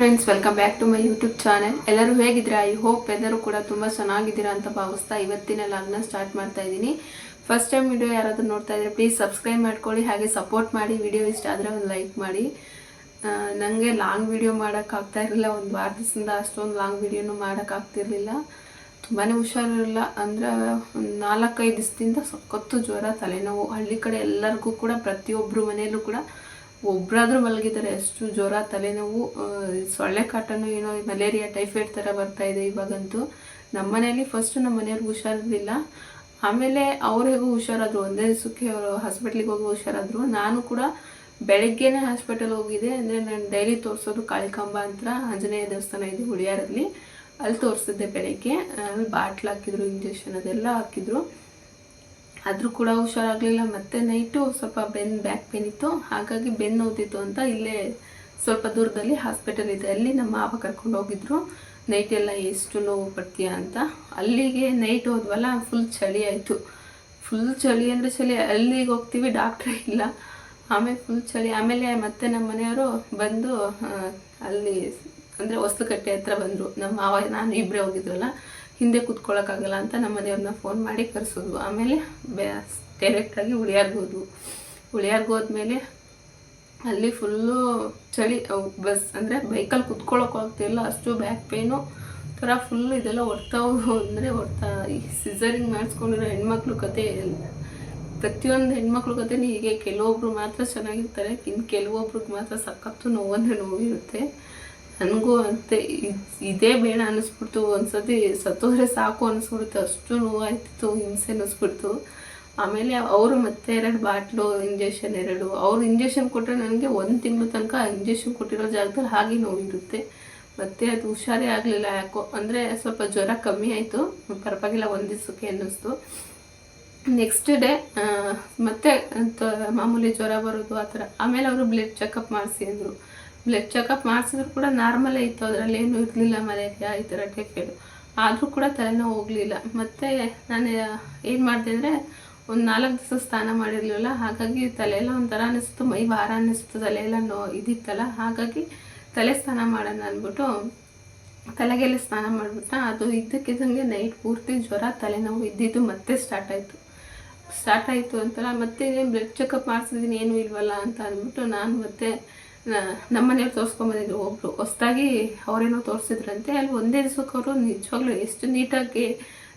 Friends welcome back to my YouTube channel ಎಲ್ಲರೂ ಹೇಗಿದ್ದೀರಾ? I hope ಎಲ್ಲರೂ ಕೂಡ ತುಂಬ ಚೆನ್ನಾಗಿದ್ದೀರಾ ಅಂತ ಭಾವಿಸ್ತಾ ಇವತ್ತಿನ ಲಾಗ್ನ ಸ್ಟಾರ್ಟ್ ಮಾಡ್ತಾ ಇದ್ದೀನಿ. ಫಸ್ಟ್ ಟೈಮ್ ವಿಡಿಯೋ ಯಾರಾದರೂ ನೋಡ್ತಾ ಇದ್ರೆ ಪ್ಲೀಸ್ ಸಬ್ಸ್ಕ್ರೈಬ್ ಮಾಡ್ಕೊಳ್ಳಿ, ಹಾಗೆ ಸಪೋರ್ಟ್ ಮಾಡಿ ವಿಡಿಯೋ ಇಷ್ಟ ಆದರೆ ಒಂದು ಲೈಕ್ ಮಾಡಿ. ನನಗೆ ಲಾಂಗ್ ವಿಡಿಯೋ ಮಾಡೋಕ್ಕಾಗ್ತಾ ಇರಲಿಲ್ಲ, ಒಂದು ವಾರ ದಿವಸದಿಂದ ಅಷ್ಟೊಂದು ಲಾಂಗ್ ವಿಡಿಯೋನು ಮಾಡೋಕ್ಕಾಗ್ತಿರ್ಲಿಲ್ಲ ತುಂಬಾ ಹುಷಾರಿರಲಿಲ್ಲ ಅಂದರೆ ಒಂದು ನಾಲ್ಕೈದು ದಿವಸದಿಂದ ಸಖತ್ತು ಜ್ವರ, ತಲೆನೋವು, ಹಳ್ಳಿ ಕಡೆ ಎಲ್ಲರಿಗೂ ಕೂಡ ಪ್ರತಿಯೊಬ್ಬರು ಮನೆಯಲ್ಲೂ ಕೂಡ ಒಬ್ಬರಾದ್ರೂ ಮಲಗಿದ್ದಾರೆ ಅಷ್ಟು ಜ್ವರ, ತಲೆನೋವು ಸೊಳ್ಳೆ ಕಾಟನು ಏನೋ ಮಲೇರಿಯಾ, ಟೈಫಾಯ್ಡ್ ಥರ ಬರ್ತಾ ಇದೆ ಇವಾಗಂತೂ. ನಮ್ಮ ಮನೆಯಲ್ಲಿ ಫಸ್ಟ್ ನಮ್ಮ ಮನೆಯವ್ರಿಗೆ ಹುಷಾರಿರಲಿಲ್ಲ. ಆಮೇಲೆ ಅವ್ರು ಹೇಗೂ ಹುಷಾರಾದ್ರು. ಒಂದೇ ದಿವಸಕ್ಕೆ ಅವರು ಹಾಸ್ಪಿಟ್ಲಿಗೆ ಹೋಗಿ ಹುಷಾರಾದ್ರು. ನಾನು ಕೂಡ ಬೆಳಗ್ಗೆನೇ ಹಾಸ್ಪಿಟಲ್ ಹೋಗಿದ್ದೆ. ಅಂದರೆ ನಾನು ಡೈಲಿ ತೋರಿಸೋದು ಕಾಳಿಕಾಂಬ ಅಂತ ಆಂಜನೇಯ ದೇವಸ್ಥಾನ ಇದೆ ಹುಳಿಯಾರಲ್ಲಿ. ಅಲ್ಲಿ ತೋರಿಸಿದ್ದೆ ಬೆಳಗ್ಗೆ. ಅಲ್ಲಿ ಬಾಟ್ಲ್ ಹಾಕಿದ್ರು ಇಂಜೆಕ್ಷನ್ ಅದೆಲ್ಲ ಹಾಕಿದ್ರು. ಆದರೂ ಕೂಡ ಹುಷಾರಾಗಲಿಲ್ಲ. ಮತ್ತೆ ನೈಟು ಸ್ವಲ್ಪ ಬೆನ್ನು ಬ್ಯಾಕ್ ಪೇನ್ ಇತ್ತು. ಹಾಗಾಗಿ ಬೆನ್ನು ನೋದಿತ್ತು ಅಂತ ಇಲ್ಲೇ ಸ್ವಲ್ಪ ದೂರದಲ್ಲಿ ಹಾಸ್ಪಿಟಲ್ ಇದೆ. ಅಲ್ಲಿ ನಮ್ಮ ಮಾವ ಕರ್ಕೊಂಡು ಹೋಗಿದ್ರು. ನೈಟ್ ಎಲ್ಲ ಎಷ್ಟು ನೋವು ಪಡ್ತೀಯಾ ಅಂತ. ಅಲ್ಲಿಗೆ ನೈಟ್ ಹೋದ್ವಲ್ಲ ಫುಲ್ ಚಳಿ ಆಯಿತು. ಫುಲ್ ಚಳಿ ಅಂದರೆ ಚಳಿ. ಅಲ್ಲಿಗೆ ಹೋಗ್ತೀವಿ ಡಾಕ್ಟ್ರೇ ಇಲ್ಲ. ಆಮೇಲೆ ಫುಲ್ ಚಳಿ. ಆಮೇಲೆ ಮತ್ತೆ ನಮ್ಮ ಮನೆಯವರು ಬಂದು ಅಲ್ಲಿ ಅಂದರೆ ಹೊಸ್ಲಕಟ್ಟೆ ಹತ್ರ ಬಂದರು. ನಮ್ಮ ಮಾವ, ನಾನು ಇಬ್ಬರೇ ಹೋಗಿದ್ವಲ್ಲ. ಹಿಂದೆ ಕೂತ್ಕೊಳ್ಳೋಕ್ಕಾಗಲ್ಲ ಅಂತ ನಮ್ಮ ದೇವ್ರನ್ನ ಫೋನ್ ಮಾಡಿ ಕರೆಸೋದು. ಆಮೇಲೆ ಬೆ ಡೈರೆಕ್ಟಾಗಿ ಉಳಿಯಾರ್ಗೆ ಉಳಿಯಾಗೋದ್ಮೇಲೆ ಹೋದ್ಮೇಲೆ ಅಲ್ಲಿ ಫುಲ್ಲು ಚಳಿ ಬಸ್ ಅಂದರೆ ಬೈಕಲ್ಲಿ ಕುತ್ಕೊಳ್ಳೋಕೆ ಆಗ್ತಿಲ್ಲ ಅಷ್ಟು ಬ್ಯಾಕ್ ಪೇನು ಥರ ಫುಲ್ ಇದೆಲ್ಲ ಹೊರ್ತಾವು ಅಂದರೆ ಹೊರ್ತಾ ಈ ಸಿಸರಿಂಗ್ ಮಾಡಿಸ್ಕೊಂಡಿರೋ ಹೆಣ್ಮಕ್ಳು ಕತೆ ಪ್ರತಿಯೊಂದು ಹೆಣ್ಮಕ್ಳು ಕತೆ ಹೀಗೆ. ಕೆಲವೊಬ್ರು ಮಾತ್ರ ಚೆನ್ನಾಗಿರ್ತಾರೆ. ಇನ್ನು ಕೆಲವೊಬ್ರಿಗೆ ಮಾತ್ರ ಸಖತ್ತು ನೋವಂದ್ರೆ ನೋವಿರುತ್ತೆ. ನನಗೂ ಅಂತೆ ಇದ್- ಬೇಡ ಅನ್ನಿಸ್ಬಿಡ್ತು. ಒಂದ್ಸತಿ ಸತ್ತೋದ್ರೆ ಸಾಕು ಅನ್ನಿಸ್ಬಿಡ್ತು. ಅಷ್ಟು ನೋವಾಯ್ತಿತ್ತು, ಹಿಂಸೆ ಅನ್ನಿಸ್ಬಿಡ್ತು. ಆಮೇಲೆ ಅವರು ಮತ್ತೆ ಎರಡು ಬಾಟ್ಲು, ಇಂಜೆಕ್ಷನ್ ಎರಡು. ಅವ್ರು ಇಂಜೆಕ್ಷನ್ ಕೊಟ್ಟರೆ ನನಗೆ ಒಂದು ತಿಂಗಳ ತನಕ ಇಂಜೆಕ್ಷನ್ ಕೊಟ್ಟಿರೋ ಜಾಗದಲ್ಲಿ ಹಾಗೆ ನೋವಿರುತ್ತೆ. ಮತ್ತೆ ಅದು ಹುಷಾರೇ ಆಗಲಿಲ್ಲ ಯಾಕೋ. ಅಂದರೆ ಸ್ವಲ್ಪ ಜ್ವರ ಕಮ್ಮಿ ಆಯಿತು. ಪರವಾಗಿಲ್ಲ, ಒಂದು ದಿವಸಕ್ಕೆ ಅನ್ನಿಸ್ತು. ನೆಕ್ಸ್ಟ್ ಡೇ ಮತ್ತೆ ಮಾಮೂಲಿ ಜ್ವರ ಬರೋದು ಆ ಥರ. ಆಮೇಲೆ ಅವರು ಬ್ಲಡ್ ಚೆಕಪ್ ಮಾಡಿಸಿ ಅಂದರು. ಬ್ಲಡ್ ಚೆಕಪ್ ಮಾಡಿಸಿದ್ರು ಕೂಡ ನಾರ್ಮಲೇ ಇತ್ತು. ಅದರಲ್ಲಿ ಏನೂ ಇರಲಿಲ್ಲ ಮಲೇರಿಯಾ ಈ ಥರ ಟೈಫಾಯ್ಡು ಆದರೂ ಕೂಡ ತಲೆನೋವು ಹೋಗಲಿಲ್ಲ. ಮತ್ತು ನಾನು, ಏನು ಮಾಡಿದೆ ಅಂದರೆ ಒಂದು ನಾಲ್ಕು ದಿವಸ ಸ್ನಾನ ಮಾಡಿರಲಿಲ್ಲ. ಹಾಗಾಗಿ ತಲೆಯೆಲ್ಲ ಒಂಥರ ಅನ್ನಿಸ್ತು ಮೈ ಭಾರ ಅನ್ನಿಸ್ತು ತಲೆಯೆಲ್ಲ ನೋ, ಇದಿತ್ತಲ್ಲ. ಹಾಗಾಗಿ ತಲೆ ಸ್ನಾನ ಮಾಡೋಣ ಅಂದ್ಬಿಟ್ಟು ತಲೆಗೆಲ್ಲ ಸ್ನಾನ ಮಾಡಿಬಿಟ್ಟ. ಅದು ಇದ್ದಕ್ಕಿದ್ದಂಗೆ ನೈಟ್ ಪೂರ್ತಿ ಜ್ವರ, ತಲೆನೋವು ಇದ್ದಿದ್ದು ಮತ್ತೆ ಸ್ಟಾರ್ಟ್ ಆಯಿತು. ಸ್ಟಾರ್ಟ್ ಆಯಿತು ಅಂತಲ್ಲ. ಮತ್ತೆ ಬ್ಲಡ್ ಚೆಕಪ್ ಮಾಡಿಸಿದ್ದೀನಿ ಏನೂ ಇಲ್ವಲ್ಲ ಅಂತ ಅಂದ್ಬಿಟ್ಟು ನಾನು ಮತ್ತೆ ನಮ್ಮ ಮನೆಯವ್ರು ತೋರಿಸ್ಕೊಂಬಂದಿದ್ರು ಒಬ್ಬರು ಹೊಸ್ದಾಗಿ ಅವರೇನೋ ತೋರಿಸಿದ್ರಂತೆ, ಅಲ್ಲಿ ಒಂದೇ ದಿವಸಕ್ಕೆ ಅವರು ನಿಜವಾಗ್ಲೂ ಎಷ್ಟು ನೀಟಾಗಿ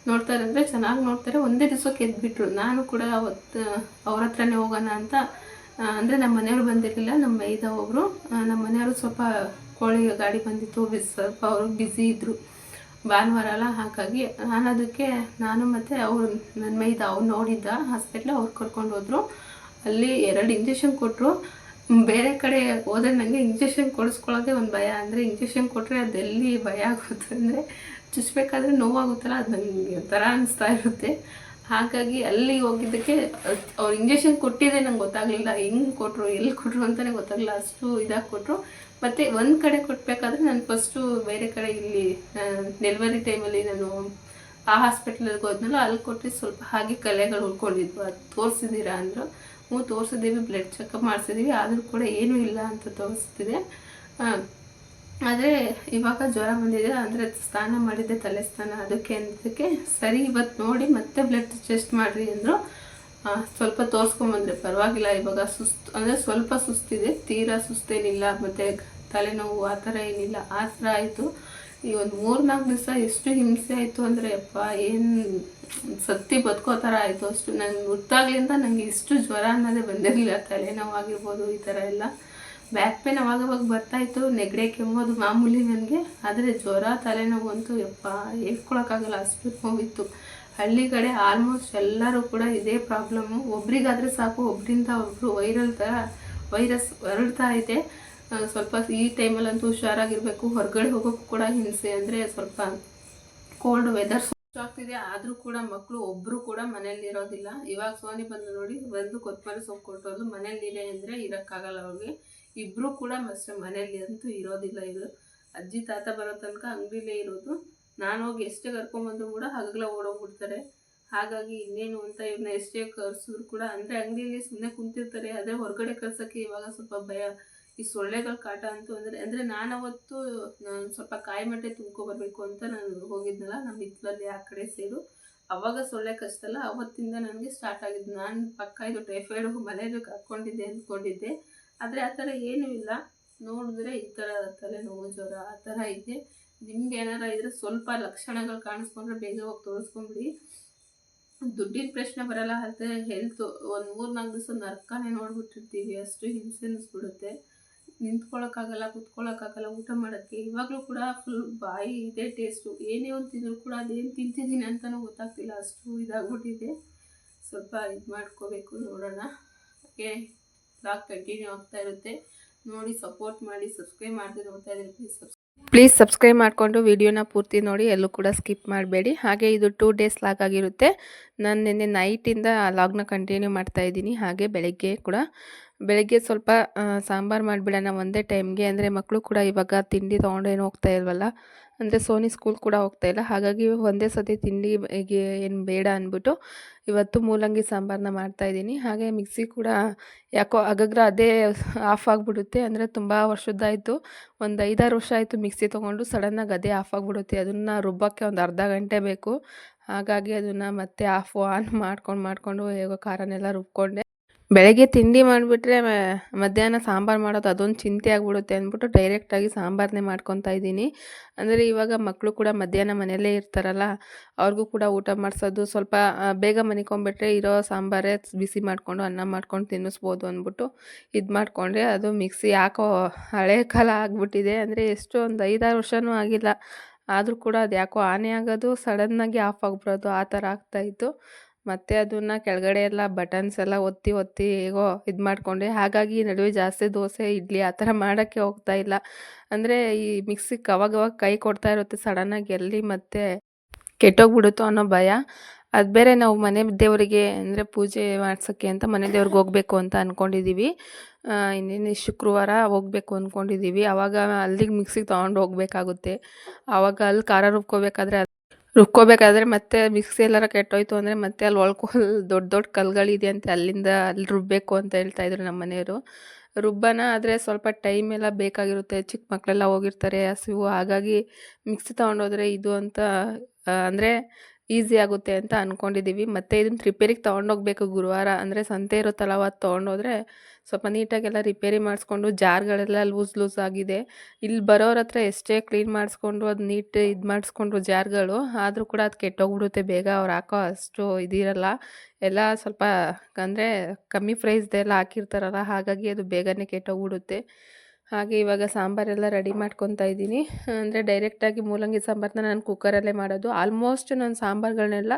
ನೋಡ್ತಾರೆ ಅಂದರೆ ಚೆನ್ನಾಗಿ ನೋಡ್ತಾರೆ. ಒಂದೇ ದಿವಸಕ್ಕೆ ಎದ್ಬಿಟ್ರು. ನಾನು ಕೂಡ ಅವತ್ತು, ಅವ್ರ ಹತ್ರನೇ ಹೋಗೋಣ ಅಂತ ಅಂದರೆ ನಮ್ಮ ಮನೆಯವ್ರು ಬಂದಿರಲಿಲ್ಲ, ನಮ್ಮ ಮೈದ ಒಬ್ಬರು ನಮ್ಮ ಮನೆಯವರು ಸ್ವಲ್ಪ ಕೋಳಿ ಗಾಡಿ ಬಂದಿತ್ತು, ಬಿಸ್, ಸ್ವಲ್ಪ ಅವರು ಬ್ಯುಸಿ ಇದ್ದರು ಭಾನುವಾರ ಎಲ್ಲ ಹಾಗಾಗಿ ನಾನು ಅದಕ್ಕೆ, ನಾನು ಮತ್ತು ಅವರು, ನನ್ನ ಮೈದ ಅವ್ರು ನೋಡಿದ್ದ ಹಾಸ್ಪಿಟ್ಲ್ ಅವ್ರು ಕರ್ಕೊಂಡು ಹೋದ್ರು. ಅಲ್ಲಿ ಎರಡು ಇಂಜೆಕ್ಷನ್ ಕೊಟ್ಟರು ಬೇರೆ ಕಡೆ ಹೋದ್ರೆ ನನಗೆ ಇಂಜೆಕ್ಷನ್ ಕೊಡಿಸ್ಕೊಳ್ಳೋದೇ ಒಂದು ಭಯ. ಅಂದರೆ ಇಂಜೆಕ್ಷನ್ ಕೊಟ್ಟರೆ ಅದೆಲ್ಲಿ ಭಯ ಆಗುತ್ತೆ ಅಂದರೆ ಚುಚ್ಚಬೇಕಾದ್ರೆ ನೋವಾಗುತ್ತಲ್ಲ, ಅದು ನನಗೆ ಥರ ಅನಿಸ್ತಾ ಇರುತ್ತೆ. ಹಾಗಾಗಿ ಅಲ್ಲಿ ಹೋಗಿದ್ದಕ್ಕೆ ಅವ್ರು ಇಂಜೆಕ್ಷನ್ ಕೊಟ್ಟಿದ್ದೆ ನಂಗೆ ಗೊತ್ತಾಗಲಿಲ್ಲ. ಹೆಂಗೆ ಕೊಟ್ಟರು ಎಲ್ಲಿ ಕೊಟ್ಟರು ಅಂತಲೇ ಗೊತ್ತಾಗಲಿಲ್ಲ. ಅಷ್ಟು ಇದಾಗಿ ಕೊಟ್ಟರು ಮತ್ತು ಒಂದು ಕಡೆ ಕೊಟ್ಟಬೇಕಾದ್ರೆ ನಾನು ಫಸ್ಟು ಬೇರೆ ಕಡೆ ಇಲ್ಲಿ ಡೆಲಿವರಿ ಟೈಮಲ್ಲಿ ನಾನು ಆ ಹಾಸ್ಪಿಟ್ಲಿಗೆ ಹೋದ್ನಲ್ಲ, ಅಲ್ಲಿ ಕೊಟ್ಟು ಸ್ವಲ್ಪ ಹಾಗೆ ಕಲೆಗಳು ಉಳ್ಕೊಂಡಿದ್ವು. ಅದು ತೋರಿಸಿದ್ದೀರಾ ಅಂದರು. ಹ್ಞೂ, ತೋರಿಸಿದ್ದೀವಿ ಬ್ಲಡ್ ಚೆಕಪ್ ಮಾಡಿಸಿದ್ದೀವಿ, ಆದರೂ ಕೂಡ ಏನೂ ಇಲ್ಲ ಅಂತ ತೋರಿಸ್ತಿದೆ. ಆದರೆ ಇವಾಗ ಜ್ವರ ಬಂದಿದೆ, ಅಂದರೆ ಸ್ನಾನ ಮಾಡಿದ್ದೆ, ತಲೆ ಸ್ನಾನ ಅದಕ್ಕೆ ಅಂದಕ್ಕೆ ಸರಿ ಇವತ್ತು ನೋಡಿ ಮತ್ತೆ ಬ್ಲಡ್ ಟೆಸ್ಟ್ ಮಾಡಿರಿ ಅಂದರು. ಸ್ವಲ್ಪ ತೋರಿಸ್ಕೊಂಬಂದ್ರೆ ಪರವಾಗಿಲ್ಲ, ಇವಾಗ ಸುಸ್ತು, ಅಂದರೆ ಸ್ವಲ್ಪ ಸುಸ್ತಿದೆ, ತೀರಾ ಸುಸ್ತೇನಿಲ್ಲ, ಮತ್ತು ತಲೆನೋವು ಆ ಥರ ಏನಿಲ್ಲ, ಆ ಥರ ಆಯಿತು. ಈ ಒಂದು ಮೂರು ನಾಲ್ಕು ದಿವಸ ಎಷ್ಟು ಹಿಂಸೆ ಆಯಿತು ಅಂದರೆ ಅಪ್ಪ, ಏನು ಸತ್ತಿ ಬದುಕೋ ಥರ ಆಯಿತು ಅಷ್ಟು. ನಂಗೆ ಹುಟ್ಟಾಗ್ಲಿಂದ ನನಗೆ ಇಷ್ಟು ಜ್ವರ ಅನ್ನೋದೇ ಬಂದಿರಲಿಲ್ಲ. ತಲೆನೋವಾಗಿರ್ಬೋದು ಈ ಥರ ಎಲ್ಲ. ಬ್ಯಾಕ್ ಪೇನ್ ಅವಾಗ ಅವಾಗ ಬರ್ತಾಯಿತ್ತು ನೆಗಡೆ ಕೆಮ್ಮೋದು ಮಾಮೂಲಿ ನನಗೆ. ಆದರೆ ಜ್ವರ, ತಲೆನೋವು ಅಂತೂ ಯಪ್ಪ, ಹೇಳ್ಕೊಳಕ್ಕಾಗಲ್ಲ. ಅಷ್ಟು ನೋವಿತ್ತು. ಹಳ್ಳಿ ಕಡೆ ಆಲ್ಮೋಸ್ಟ್ ಎಲ್ಲರೂ ಕೂಡ ಇದೇ ಪ್ರಾಬ್ಲಮ್ಮು ಒಬ್ರಿಗಾದರೆ ಸಾಕು ಒಬ್ಬರಿಂದ ಒಬ್ಬರು ವೈರಲ್ ಥರ ವೈರಸ್ ಹರಡ್ತಾ ಇದೆ ಸ್ವಲ್ಪ ಈ ಟೈಮಲ್ಲಂತೂ ಹುಷಾರಾಗಿರಬೇಕು. ಹೊರಗಡೆ ಹೋಗೋಕ್ಕೂ ಕೂಡ ಹಿಂಸೆ ಅಂದರೆ ಸ್ವಲ್ಪ ಕೋಲ್ಡ್ ವೆದರ್ ಆಗ್ತಿದೆ. ಆದರೂ ಕೂಡ ಮಕ್ಕಳು ಒಬ್ಬರು ಕೂಡ ಮನೇಲಿ ಇರೋದಿಲ್ಲ. ಇವಾಗ ಸೋನಿ ಬಂದು ನೋಡಿ, ಬಂದು ಕೊತ್ತಂಬರಿ ಸೊಪ್ಪು ಕೊಟ್ಟೋದು ಮನೇಲಿದೆ ಅಂದರೆ ಇರೋಕ್ಕಾಗಲ್ಲ ಅವ್ರಿಗೆ. ಇಬ್ಬರು ಕೂಡ ಅಷ್ಟೇ ಮನೇಲಿ ಅಂತೂ ಇರೋದಿಲ್ಲ ಇದು. ಅಜ್ಜಿ, ತಾತ ಬರೋ ತನಕ ಅಂಗಡಿಲೇ ಇರೋದು. ನಾನು ಹೋಗಿ ಎಷ್ಟೇ ಕರ್ಕೊಂಬಂದ್ರು ಕೂಡ ಹಗಲ ಓಡೋಗ್ಬಿಡ್ತಾರೆ. ಹಾಗಾಗಿ ಇನ್ನೇನು ಅಂತ ಇವ್ರನ್ನ ಎಷ್ಟೇ ಕರ್ಸಿದ್ರು ಕೂಡ, ಅಂದರೆ ಅಂಗಡಿಯಲ್ಲಿ ಸುಮ್ಮನೆ ಕುಂತಿರ್ತಾರೆ. ಅದೇ ಹೊರಗಡೆ ಕರ್ಸೋಕ್ಕೆ ಇವಾಗ ಸ್ವಲ್ಪ ಭಯ. ಈ ಸೊಳ್ಳೆಗಳ ಕಾಟ ಅಂತೂ ಅಂದರೆ ಅಂದರೆ ನಾನು ಅವತ್ತು ನಾನು ಸ್ವಲ್ಪ ಕಾಯಿ ಮಟ್ಟೆ ತುಂಬ್ಕೊಬರ್ಬೇಕು ಅಂತ ನಾನು ಹೋಗಿದ್ನಲ್ಲ, ನಮ್ಮ ಹಿತ್ತಲಲ್ಲಿ ಆ ಕಡೆ ಸೇರು ಅವಾಗ ಸೊಳ್ಳೆ ಕಷ್ಟಲ್ಲ ಅವತ್ತಿಂದ ನನಗೆ ಸ್ಟಾರ್ಟ್ ಆಗಿದ್ದು. ನಾನು ಪಕ್ಕ ಇದು ಟೈಫಾಯ್ಡ್ ಮನೇಲಿ ಹಾಕ್ಕೊಂಡಿದ್ದೆ ಅಂದ್ಕೊಂಡಿದ್ದೆ. ಆದರೆ ಆ ಥರ ಏನೂ ಇಲ್ಲ. ನೋಡಿದ್ರೆ ಈ ಥರ ತಲೆನೋವು ಜ್ವರ ಆ ಥರ ಇದೆ. ನಿಮ್ಗೆ ಏನಾರ ಇದ್ರೆ ಸ್ವಲ್ಪ ಲಕ್ಷಣಗಳು ಕಾಣಿಸ್ಕೊಂಡ್ರೆ ಬೇಗ ಹೋಗಿ ತೋರಿಸ್ಕೊಂಬಿಡಿ. ದುಡ್ಡಿನ ಪ್ರಶ್ನೆ ಬರಲ್ಲ ಅಂತ ಹೆಲ್ತು ಒಂದು ಮೂರು ನಾಲ್ಕು ದಿವಸ ನರ್ಕನೇ ನೋಡ್ಬಿಟ್ಟಿರ್ತೀವಿ. ಅಷ್ಟು ಹಿಂಸೆ ಅನಿಸ್ಬಿಡುತ್ತೆ. ನಿಂತ್ಕೊಳ್ಳೋಕ್ಕಾಗಲ್ಲ ಕುತ್ಕೊಳ್ಳೋಕ್ಕಾಗಲ್ಲ ಊಟ ಮಾಡೋಕ್ಕೆ. ಇವಾಗಲೂ ಕೂಡ ಫುಲ್ ಬಾಯಿ ಇದೆ ಟೇಸ್ಟು ಏನೇ ಒಂದು ತಿಂದರೂ ಕೂಡ ಅದೇನು ತಿಂತಿದ್ದೀನಿ ಅಂತಲೂ ಗೊತ್ತಾಗ್ತಿಲ್ಲ. ಅಷ್ಟು ಇದಾಗ್ಬಿಟ್ಟಿದೆ. ಸ್ವಲ್ಪ ಇದು ಮಾಡ್ಕೋಬೇಕು, ನೋಡೋಣ. ಹಾಗೆ ಬ್ಲಾಗ್ ಕಂಟಿನ್ಯೂ ಆಗ್ತಾ ಇರುತ್ತೆ. ನೋಡಿ ಸಪೋರ್ಟ್ ಮಾಡಿ ಸಬ್ಸ್ಕ್ರೈಬ್ ಮಾಡದೆ ನೋಡ್ತಾ ಇದ್ದೀನಿ ಪ್ಲೀಸ್ ಸಬ್ಸ್ ಪ್ಲೀಸ್ ಸಬ್ಸ್ಕ್ರೈಬ್ ಮಾಡಿಕೊಂಡು ವಿಡಿಯೋನ ಪೂರ್ತಿ ನೋಡಿ, ಎಲ್ಲೂ ಕೂಡ ಸ್ಕಿಪ್ ಮಾಡಬೇಡಿ. ಹಾಗೆ ಇದು ಟೂ ಡೇಸ್ ಲಾಗ್ ಆಗಿರುತ್ತೆ. ನಾನು ನಿನ್ನೆ ನೈಟಿಂದ ಲಾಗ್ನ ಕಂಟಿನ್ಯೂ ಮಾಡ್ತಾ ಇದ್ದೀನಿ. ಹಾಗೆ ಬೆಳಗ್ಗೆ ಕೂಡ. ಬೆಳಗ್ಗೆ ಸ್ವಲ್ಪ ಸಾಂಬಾರು ಮಾಡಿಬಿಡೋಣ ಒಂದೇ ಟೈಮ್ಗೆ. ಅಂದರೆ ಮಕ್ಕಳು ಕೂಡ ಇವಾಗ ತಿಂಡಿ ತೊಗೊಂಡೇನು ಹೋಗ್ತಾ ಇಲ್ವಲ್ಲ? ಅಂದರೆ ಸೋನಿ ಸ್ಕೂಲ್ ಕೂಡ ಹೋಗ್ತಾ ಇಲ್ಲ. ಹಾಗಾಗಿ ಒಂದೇ ಸತಿ ತಿಂಡಿಗೆ ಏನು ಬೇಡ ಅಂದ್ಬಿಟ್ಟು ಇವತ್ತು ಮೂಲಂಗಿ ಸಾಂಬಾರನ್ನ ಮಾಡ್ತಾಯಿದ್ದೀನಿ ಹಾಗೆ ಮಿಕ್ಸಿ ಕೂಡ ಯಾಕೋ ಅಗಗ್ರ ಅದೇ ಆಫ್ ಆಗಿಬಿಡುತ್ತೆ. ಅಂದರೆ ತುಂಬ ವರ್ಷದ್ದಾಯಿತು. ಒಂದು ಐದಾರು ವರ್ಷ ಆಯಿತು ಮಿಕ್ಸಿ ತೊಗೊಂಡು ಸಡನ್ನಾಗಿ ಅದೇ ಆಫ್ ಆಗಿಬಿಡುತ್ತೆ. ಅದನ್ನು ರುಬ್ಬಕ್ಕೆ ಒಂದು ಅರ್ಧ ಗಂಟೆ ಬೇಕು. ಹಾಗಾಗಿ ಅದನ್ನು ಮತ್ತೆ ಆಫ್ ಆನ್ ಮಾಡ್ಕೊಂಡು ಮಾಡಿಕೊಂಡು ಹೇಗೋ ಖಾರನೆಲ್ಲ ರುಬ್ಕೊಂಡೆ. ಬೆಳಗ್ಗೆ ತಿಂಡಿ ಮಾಡಿಬಿಟ್ರೆ ಮಧ್ಯಾಹ್ನ ಸಾಂಬಾರು ಮಾಡೋದು ಅದೊಂದು ಚಿಂತೆ ಆಗಿಬಿಡುತ್ತೆ ಅಂದ್ಬಿಟ್ಟು ಡೈರೆಕ್ಟಾಗಿ ಸಾಂಬಾರನ್ನೇ ಮಾಡ್ಕೊತಾ ಇದ್ದೀನಿ. ಅಂದರೆ ಇವಾಗ ಮಕ್ಕಳು ಕೂಡ ಮಧ್ಯಾಹ್ನ ಮನೆಯಲ್ಲೇ ಇರ್ತಾರಲ್ಲ, ಅವ್ರಿಗೂ ಕೂಡ ಊಟ ಮಾಡಿಸೋದು ಸ್ವಲ್ಪ ಬೇಗ ಮನಿಕೊಂಬಿಟ್ರೆ ಇರೋ ಸಾಂಬಾರೇ ಬಿಸಿ ಮಾಡಿಕೊಂಡು ಅನ್ನ ಮಾಡ್ಕೊಂಡು ತಿನ್ನಿಸ್ಬೋದು ಅಂದ್ಬಿಟ್ಟು ಇದು ಮಾಡಿಕೊಂಡ್ರೆ ಅದು ಮಿಕ್ಸಿ ಯಾಕೋ ಹಳೆ ಕಾಲ ಆಗಿಬಿಟ್ಟಿದೆ. ಅಂದರೆ ಎಷ್ಟು ಒಂದು ಐದಾರು ವರ್ಷವೂ ಆಗಿಲ್ಲ, ಆದರೂ ಕೂಡ ಅದು ಯಾಕೋ ಆನೆ ಆಗೋದು ಸಡನ್ನಾಗಿ ಆಫ್ ಆಗಿಬಿಡೋದು, ಆ ಥರ ಆಗ್ತಾಯಿತ್ತು ಮತ್ತು ಅದನ್ನು ಕೆಳಗಡೆ ಎಲ್ಲ ಬಟನ್ಸ್ ಎಲ್ಲ ಒತ್ತಿ ಒತ್ತಿ ಹೇಗೋ ಇದು ಮಾಡಿಕೊಂಡೆ. ಹಾಗಾಗಿ ನಡುವೆ ಜಾಸ್ತಿ ದೋಸೆ, ಇಡ್ಲಿ ಆ ಥರ ಮಾಡೋಕ್ಕೆ ಹೋಗ್ತಾ ಇಲ್ಲ. ಅಂದರೆ ಈ ಮಿಕ್ಸಿಗೆ ಅವಾಗವಾಗ ಕೈ ಕೊಡ್ತಾ ಇರುತ್ತೆ ಸಡನ್ನಾಗಿ ಎಲ್ಲಿ ಮತ್ತೆ ಕೆಟ್ಟೋಗ್ಬಿಡುತ್ತೋ ಅನ್ನೋ ಭಯ. ಅದು ಬೇರೆ ನಾವು ಮನೆ ದೇವರಿಗೆ ಅಂದರೆ ಪೂಜೆ ಮಾಡ್ಸೋಕ್ಕೆ ಅಂತ ಮನೆ ದೇವ್ರಿಗೆ ಹೋಗಬೇಕು ಅಂತ ಅಂದ್ಕೊಂಡಿದ್ದೀವಿ ಇನ್ನೇನು ಶುಕ್ರವಾರ ಹೋಗಬೇಕು ಅಂದ್ಕೊಂಡಿದ್ದೀವಿ ಆವಾಗ ಅಲ್ಲಿಗೆ ಮಿಕ್ಸಿಗೆ ತೊಗೊಂಡು ಹೋಗಬೇಕಾಗುತ್ತೆ. ಆವಾಗ ಅಲ್ಲಿ ಖಾರ ರುಬ್ಕೋಬೇಕಾದ್ರೆ ರುಬ್ಕೋಬೇಕಾದ್ರೆ ಮತ್ತೆ ಮಿಕ್ಸಿ ಎಲ್ಲಾರ ಕೆಟ್ಟೋಯ್ತು ಅಂದರೆ ಮತ್ತೆ ಅಲ್ಲಿ ಒಳ್ಕೊಲ್ ದೊಡ್ಡ ದೊಡ್ಡ ಕಲ್ಗಳಿದೆ ಅಂತ, ಅಲ್ಲಿಂದ ಅಲ್ಲಿ ರುಬ್ಬಬೇಕು ಅಂತ ಹೇಳ್ತಾ ಇದ್ರು ನಮ್ಮ ಮನೆಯವರು. ರುಬ್ಬನ ಆದರೆ ಸ್ವಲ್ಪ ಟೈಮ್ ಎಲ್ಲ ಬೇಕಾಗಿರುತ್ತೆ ಚಿಕ್ಕ ಮಕ್ಕಳೆಲ್ಲ ಹೋಗಿರ್ತಾರೆ ಹಸಿವು ಹಾಗಾಗಿ ಮಿಕ್ಸಿ ತೊಗೊಂಡೋದ್ರೆ ಇದು ಅಂತ ಅಂದರೆ ಈಸಿ ಆಗುತ್ತೆ ಅಂತ ಅಂದ್ಕೊಂಡಿದ್ದೀವಿ ಮತ್ತು ಇದನ್ನು ರಿಪೇರಿಗೆ ತೊಗೊಂಡೋಗ್ಬೇಕು ಗುರುವಾರ. ಅಂದರೆ ಸಂತೆ ಇರುತ್ತಲ್ಲ ಅವತ್ತು ತೊಗೊಂಡೋದ್ರೆ ಸ್ವಲ್ಪ ನೀಟಾಗೆಲ್ಲ ರಿಪೇರಿ ಮಾಡಿಸ್ಕೊಂಡು ಜಾರ್ಗಳೆಲ್ಲ ಲೂಸ್ ಲೂಸ್ ಆಗಿದೆ. ಇಲ್ಲಿ ಬರೋರ ಹತ್ರ ಎಷ್ಟೇ ಕ್ಲೀನ್ ಮಾಡಿಸ್ಕೊಂಡು ಅದು ನೀಟ್ ಇದು ಮಾಡಿಸ್ಕೊಂಡ್ರು ಜಾರ್ಗಳು, ಆದರೂ ಕೂಡ ಅದು ಕೆಟ್ಟೋಗ್ಬಿಡುತ್ತೆ. ಬೇಗ ಅವ್ರು ಹಾಕೋ ಅಷ್ಟು ಇದಿರಲ್ಲ. ಎಲ್ಲ ಸ್ವಲ್ಪ ಅಂದರೆ ಕಮ್ಮಿ ಪ್ರೈಸ್ದೆಲ್ಲ ಹಾಕಿರ್ತಾರಲ್ಲ, ಹಾಗಾಗಿ ಅದು ಬೇಗನೆ ಕೆಟ್ಟೋಗ್ಬಿಡುತ್ತೆ. ಹಾಗೆ ಇವಾಗ ಸಾಂಬಾರೆಲ್ಲ ರೆಡಿ ಮಾಡ್ಕೊತಾ ಇದ್ದೀನಿ. ಅಂದರೆ ಡೈರೆಕ್ಟಾಗಿ ಮೂಲಂಗಿ ಸಾಂಬಾರನ್ನ ನಾನು ಕುಕ್ಕರಲ್ಲೇ ಮಾಡೋದು. ಆಲ್ಮೋಸ್ಟ್ ನಾನು ಸಾಂಬಾರುಗಳನ್ನೆಲ್ಲ